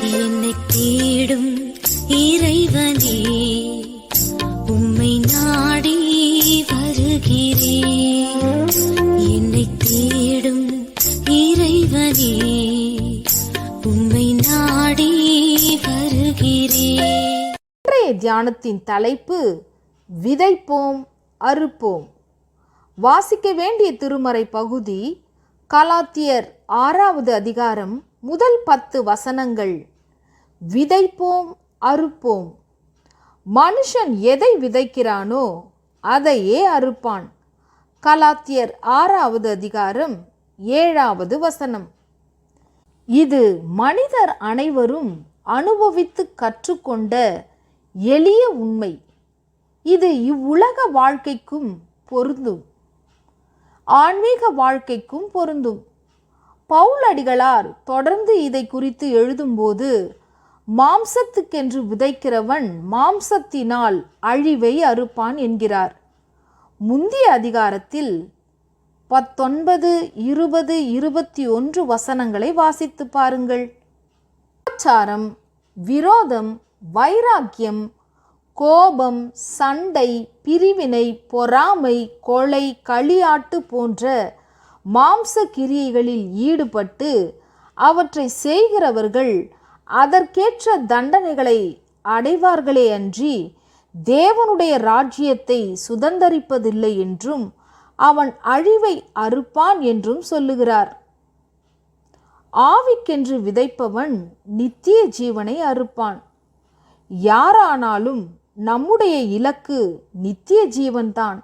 என்னை தேடும் இறைவனே உம்மை நாடி வருகிறேன். என்னை தேடும் இறைவனே உம்மை நாடி வருகிறேன். இன்றைய தியானத்தின் தலைப்பு விதைப்போம் அறுப்போம். வாசிக்க வேண்டிய திருமறை பகுதி கலாத்தியர் ஆறாவது அதிகாரம் முதல் பத்து வசனங்கள். விதைப்போம் அறுப்போம். மனுஷன் எதை விதைக்கிறானோ அதையே அறுப்பான். கலாத்தியர் ஆறாவது அதிகாரம் ஏழாவது வசனம். இது மனிதர் அனைவரும் அனுபவித்து கற்றுக்கொண்ட எளிய உண்மை. இது இவ்வுலக வாழ்க்கைக்கும் பொருந்தும். ஆன்மீக வாழ்க்கைக்கும் பொருந்தும். பவுலடிகளார் தொடர்ந்து இதை குறித்து எழுதும்போது மாம்சத்துக்கென்று விதைக்கிறவன் மாம்சத்தினால் அழிவை அறுப்பான் என்கிறார். முந்திய அதிகாரத்தில் பத்தொன்பது இருபது இருபத்தி ஒன்று வசனங்களை வாசித்து பாருங்கள். ஆச்சாரம் விரோதம் வைராக்கியம் கோபம் சண்டை பிரிவினை பொறாமை கொலை களியாட்டு போன்ற மாம்ச கிரியைகளில் ஈடுபட்டு அவற்றை செய்கிறவர்கள் அதற்கேற்ற தண்டனைகளை அடைவார்களே அன்றி தேவனுடைய ராஜ்யத்தை சுதந்தரிப்பதில்லை என்றும் அவன் அழிவை அறுப்பான் என்றும் சொல்லுகிறார். ஆவிக்கென்று விதைப்பவன் நித்திய ஜீவனை அறுப்பான். யாரானாலும் நம்முடைய இலக்கு நித்திய ஜீவன்தான்.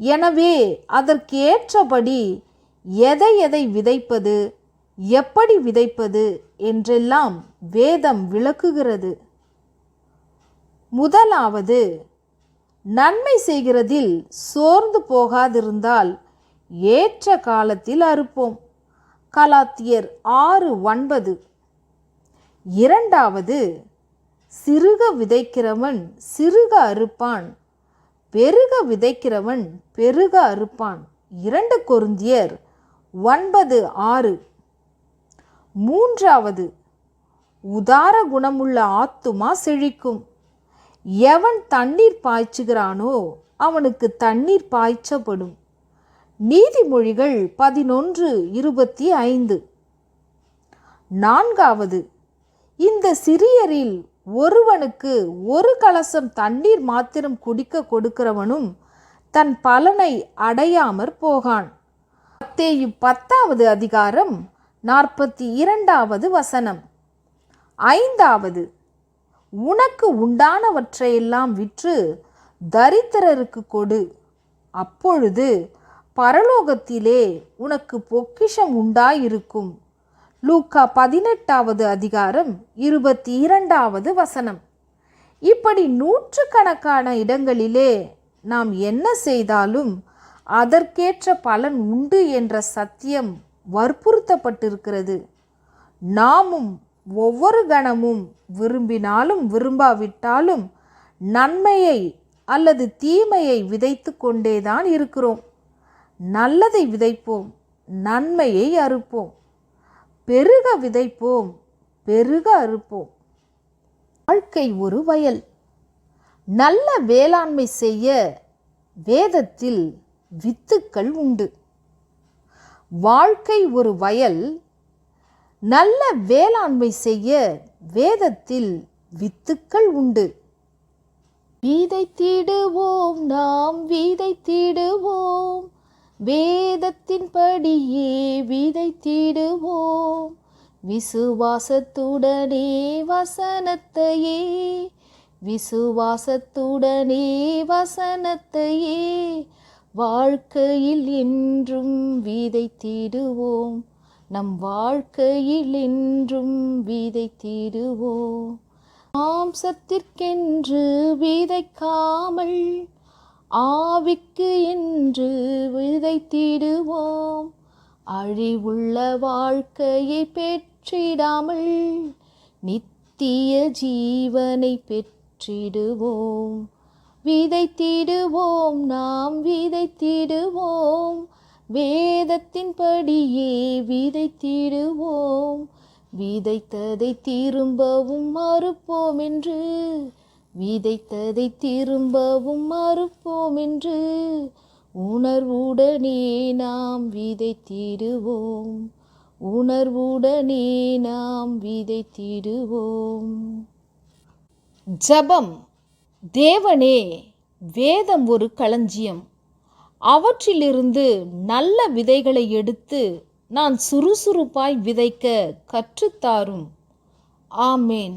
எனவே அதற்கு ஏற்றபடி எதை எதை விதைப்பது எப்படி விதைப்பது என்றெல்லாம் வேதம் விளக்குகிறது. முதலாவது நன்மை செய்கிறதில் சோர்ந்து போகாதிருந்தால் ஏற்ற காலத்தில் அறுப்போம். கலாத்தியர் ஆறு ஒன்பது. இரண்டாவது சிறுக விதைக்கிறவன் சிறுக அறுப்பான் பெருக விதைக்கிறவன் பெருக அறுப்பான். இரண்டு கொருந்தியர் ஒன்பது ஆறு. மூன்றாவது உதார குணமுள்ள ஆத்துமா செழிக்கும். எவன் தண்ணீர் பாய்ச்சுகிறானோ அவனுக்கு தண்ணீர் பாய்ச்சப்படும். நீதிமொழிகள் பதினொன்று இருபத்தி ஐந்து. நான்காவது இந்த சிறியரில் ஒருவனுக்கு ஒரு கலசம் தண்ணீர் மாத்திரம் குடிக்க கொடுக்கிறவனும் தன் பலனை அடையாமற் போகான். மத்தேயு பத்தாவது அதிகாரம் நாற்பத்தி இரண்டாவது வசனம். ஐந்தாவது உனக்கு உண்டானவற்றையெல்லாம் விற்று தரித்திரருக்கு கொடு. அப்பொழுது பரலோகத்திலே உனக்கு பொக்கிஷம் உண்டாயிருக்கும். லூக்கா பதினெட்டாவது அதிகாரம் இருபத்தி இரண்டாவது வசனம். இப்படி நூற்றுக்கணக்கான இடங்களிலே நாம் என்ன செய்தாலும் அதற்கேற்ற பலன் உண்டு என்ற சத்தியம் வற்புறுத்தப்பட்டிருக்கிறது. நாமும் ஒவ்வொரு கணமும் விரும்பினாலும் விரும்பாவிட்டாலும் நன்மையை அல்லது தீமையை விதைத்து கொண்டேதான் இருக்கிறோம். நல்லதை விதைப்போம் நன்மையை அறுப்போம். பெருக விதைப்போம் பெருக அறுப்போம். வாழ்க்கை ஒரு வயல். நல்ல வேளாண்மை செய்ய வேதத்தில் வித்துக்கள் உண்டு. வாழ்க்கை ஒரு வயல் நல்ல வேளாண்மை செய்ய வேதத்தில் வித்துக்கள் உண்டு. வீதை தீடுவோம் நாம் வீதை தீடுவோம். வேதத்தின்படியே விதைத்திடுவோம் விசுவாசத்துடனே வசனத்தையே விசுவாசத்துடனே வசனத்தையே வாழ்க்கையில் என்றும் விதைத்திடுவோம். நம் வாழ்க்கையில் என்றும் விதைத்திடுவோம். மாம்சத்திற்கென்று விதைக்காமல் ஆவிக்கு என்று விதைத்திடுவோம். அழிவுள்ள வாழ்க்கையை பெற்றிடாமல் நித்திய ஜீவனை பெற்றிடுவோம். விதைத்திடுவோம் நாம் விதைத்திடுவோம். வேதத்தின்படியே விதைத்திடுவோம். விதைத்ததை திரும்பவும் மறுப்போம் என்று. விதைத்ததை திரும்பவும் மறுப்போம் என்று. உணர்வுடனே நாம் விதைத்திடுவோம். உணர்வுடனே நாம் விதைத்திடுவோம். ஜபம். தேவனே வேதம் ஒரு களஞ்சியம். அவற்றிலிருந்து நல்ல விதைகளை எடுத்து நான் சுறுசுறுப்பாய் விதைக்க கற்றுத்தாரும். ஆமேன்.